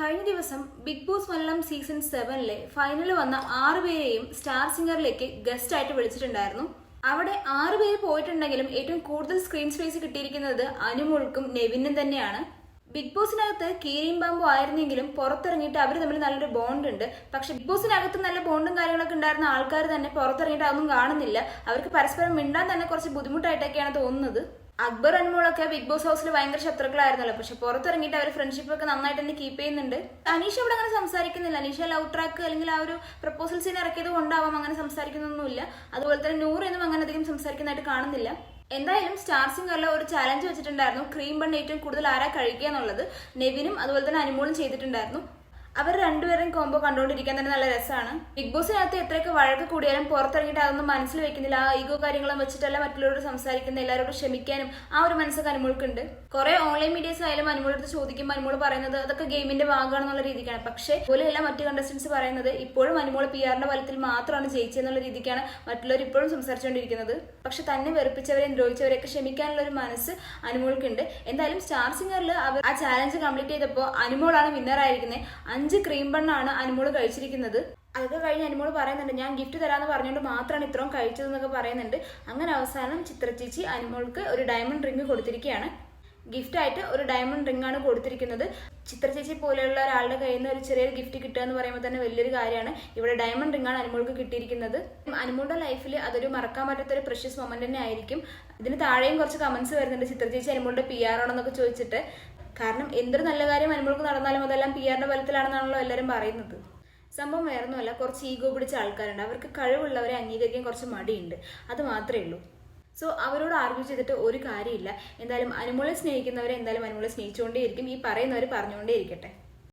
കഴിഞ്ഞ ദിവസം big Boss Malayalam season സെവനിലെ ഫൈനലിൽ വന്ന ആറുപേരെയും സ്റ്റാർ സിംഗറിലേക്ക് ഗസ്റ്റ് ആയിട്ട് വിളിച്ചിട്ടുണ്ടായിരുന്നു. അവിടെ ആറുപേര് പോയിട്ടുണ്ടെങ്കിലും ഏറ്റവും കൂടുതൽ സ്ക്രീൻ സ്പേസ് കിട്ടിയിരിക്കുന്നത് അനുമോൾക്കും നെവിനും തന്നെയാണ്. ബിഗ് ബോസിനകത്ത് കീരിയും പാമ്പും ആയിരുന്നെങ്കിലും പുറത്തിറങ്ങിയിട്ട് അവർ തമ്മിൽ നല്ലൊരു ബോണ്ട് ഉണ്ട്. പക്ഷെ ബിഗ് ബോസിനകത്ത് നല്ല ബോണ്ടും കാര്യങ്ങളൊക്കെ ഉണ്ടായിരുന്ന ആൾക്കാർ തന്നെ പുറത്തിറങ്ങിയിട്ട് അതൊന്നും കാണുന്നില്ല. അവർക്ക് പരസ്പരം മിണ്ടാൻ തന്നെ കുറച്ച് ബുദ്ധിമുട്ടായിട്ടൊക്കെയാണ് തോന്നുന്നത്. അക്ബർ അൻമോളൊക്കെ ബിഗ് ബോസ് ഹൗസിൽ ഭയങ്കര ശത്രുക്കളായിരുന്നല്ലോ. പക്ഷെ പുറത്തിറങ്ങിയിട്ട് അവർ ഫ്രണ്ട്ഷിപ്പ് ഒക്കെ നന്നായിട്ട് തന്നെ കീപ്പ് ചെയ്യുന്നുണ്ട്. അനീഷ ഇവിടെ അങ്ങനെ സംസാരിക്കുന്നില്ല. അനീഷ ലവ് ട്രാക്ക് അല്ലെങ്കിൽ ആ ഒരു പ്രപ്പോസൽ സീൻ ഇറക്കിയത് കൊണ്ടാവാം അങ്ങനെ സംസാരിക്കുന്നൊന്നുമില്ല. അതുപോലെ തന്നെ നൂറ് എന്നും അങ്ങനെ അധികം സംസാരിക്കുന്നതായിട്ട് കാണുന്നില്ല. എന്തായാലും സ്റ്റാർ സിംഗറിൽ ഒരു ചലഞ്ച് വെച്ചിട്ടുണ്ടായിരുന്നു. ക്രീം ബൺ ഏറ്റവും കൂടുതൽ ആരാ കഴിക്കുക എന്നുള്ളത്. നെവിനും അതുപോലെ തന്നെ അനുമോളും ചെയ്തിട്ടുണ്ടായിരുന്നു. അവർ രണ്ടുപേരും കോംബോ കണ്ടുകൊണ്ടിരിക്കാൻ തന്നെ നല്ല രസമാണ്. ബിഗ് ബോസിനകത്ത് എത്രയൊക്കെ വഴക്ക് കൂടിയാലും പുറത്തിറങ്ങിയിട്ട് അതൊന്നും മനസ്സിൽ വെക്കുന്നില്ല. ആ ഈഗോ കാര്യങ്ങളും വെച്ചിട്ടല്ല മറ്റുള്ളവരോട് സംസാരിക്കുന്ന എല്ലാവരോടും ക്ഷമിക്കാനും ആ ഒരു മനസ്സൊക്കെ അനുമോൾക്കുണ്ട് കുറെ ഓൺലൈൻ മീഡിയസ് ആയാലും അനുമോളടുത്ത് ചോദിക്കുമ്പോൾ അനുമോൾ പറയുന്നത് അതൊക്കെ ഗെയിമിന്റെ ഭാഗമാണെന്നുള്ള രീതിക്കാണ്. പക്ഷേ പോലെയല്ല മറ്റു കണ്ടസ്റ്റൻസ് പറയുന്നത്. ഇപ്പോഴും അനുമോൾ പി ആറിന്റെ ഫലത്തിൽ മാത്രമാണ് ജയിച്ചതെന്നുള്ള രീതിക്കാണ് മറ്റുള്ളവർ ഇപ്പോഴും സംസാരിച്ചുകൊണ്ടിരിക്കുന്നത്. പക്ഷെ തന്നെ വെറുപ്പിച്ചവരെയും ദ്രോഹിച്ചവരെയൊക്കെ ക്ഷമിക്കാനുള്ള ഒരു മനസ്സ് അനുമോൾക്കുണ്ട് എന്തായാലും സ്റ്റാർ സിംഗറിൽ അവർ ആ ചാലഞ്ച് കംപ്ലീറ്റ് ചെയ്തപ്പോൾ അനുമോളാണ് വിന്നർ ആയിരിക്കുന്നത്. അഞ്ച് ക്രീം ബണ്ണാണ് അനുമോൾ കഴിച്ചിരിക്കുന്നത്. അതൊക്കെ കഴിഞ്ഞ് അനുമോൾ പറയുന്നുണ്ട് ഞാൻ ഗിഫ്റ്റ് തരാമെന്ന് പറഞ്ഞുകൊണ്ട് മാത്രമാണ് ഇത്രയും കഴിച്ചതെന്നൊക്കെ പറയുന്നുണ്ട്. അങ്ങനെ അവസാനം ചിത്രചേച്ചി അനുമോൾക്ക് ഒരു ഡയമണ്ട് റിംഗ് കൊടുത്തിരിക്കുകയാണ് ഗിഫ്റ്റായിട്ട് ഒരു ഡയമണ്ട് റിംഗ് ആണ് കൊടുത്തിരിക്കുന്നത്. ചിത്രചേച്ചി പോലെയുള്ള ഒരാളുടെ കയ്യിൽ നിന്ന് ഒരു ചെറിയൊരു ഗിഫ്റ്റ് കിട്ടുക എന്ന് പറയുമ്പോൾ തന്നെ വലിയൊരു കാര്യമാണ്. ഇവിടെ ഡയമണ്ട് റിംഗ് ആണ് അനുമോൾക്ക് കിട്ടിയിരിക്കുന്നത്. അനുമോളുടെ ലൈഫിൽ അതൊരു മറക്കാൻ പറ്റാത്ത ഒരു പ്രഷ്യസ് മൊമെന്റ് തന്നെ ആയിരിക്കും ഇതിന് താഴെയും കുറച്ച് കമന്റ്സ് വരുന്നുണ്ട്. ചിത്രചേച്ചി അനുമോളുടെ പി ആർ ആണെന്നൊക്കെ ചോദിച്ചിട്ട്. കാരണം എന്തൊരു നല്ല കാര്യം അനുമോൾക്ക് നടന്നാലും അതെല്ലാം പി ആറിന്റെ ബലത്തിലാണെന്നാണല്ലോ എല്ലാവരും പറയുന്നത്. സംഭവം വേറൊന്നുമല്ല കുറച്ച് ഈഗോ പിടിച്ച ആൾക്കാരുണ്ട്. അവർക്ക് കഴിവുള്ളവരെ അംഗീകരിക്കാൻ കുറച്ച് മടിയുണ്ട്. അത് മാത്രമേ ഉള്ളൂ. സോ അവരോട് ആർഗ്യൂ ചെയ്തിട്ട് ഒരു കാര്യമില്ല. എന്തായാലും അനുമോളെ സ്നേഹിക്കുന്നവരെ എന്തായാലും അനുമോളെ സ്നേഹിച്ചുകൊണ്ടേയിരിക്കും. ഈ പറയുന്നവർ പറഞ്ഞുകൊണ്ടേ ഇരിക്കട്ടെ